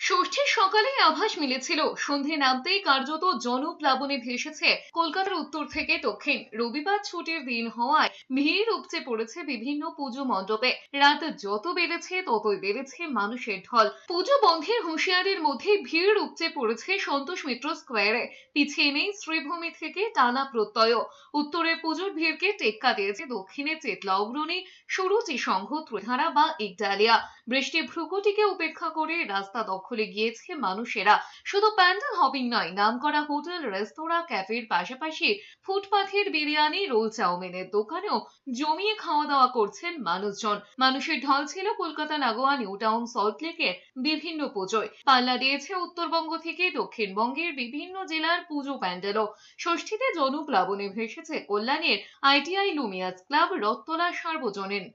ষষ্ঠীর সকালে আভাস মিলেছিল। সন্ধে নামতেই কার্যত জনপ্লাবনে ভেসেছে কলকাতার উত্তর থেকে দক্ষিণ। রবিবার ছুটির দিন হওয়ায় ভিড় উপচে পড়েছে বিভিন্ন পুজো মণ্ডপে। রাত যত বেড়েছে, ততই বেড়েছে মানুষের ঢল। পুজো বন্ধের হুঁশিয়ারির মধ্যে ভিড় উপচে পড়েছে সন্তোষ মিত্র স্কোয়ারে। পিছিয়ে নেই শ্রীভূমি থেকে টানা প্রত্যয়। উত্তরের পুজোর ভিড়কে টেক্কা দিয়েছে দক্ষিণে চেতলা অগ্রণী সুরুচি সংঘ, ত্রিধারা বা ইকডালিয়া বৃষ্টি ভ্রুকুটিকে উপেক্ষা করে রাস্তা দখলে গিয়েছে মানুষেরা। শুধু প্যান্ডেল হপিং নয়, নামকরা হোটেল, রেস্তোরাঁ, ক্যাফের পাশাপাশি ফুটপাথের বিরিয়ানি, রোল চাউমিনের দোকানেও জমিয়ে খাওয়া দাওয়া করছেন মানুষজন। মানুষের ঢল ছিল কলকাতা লাগোয়া নিউ টাউন সল্টলেকের বিভিন্ন পুজোয়। পাল্লা দিয়েছে উত্তরবঙ্গ থেকে দক্ষিণবঙ্গের বিভিন্ন জেলার পুজো প্যান্ডেলও। ষষ্ঠীতে জনপ্লাবনে ভেসেছে কল্যাণের আইটিআই লুমিয়াস ক্লাব, রত্তলা সার্বজনীন।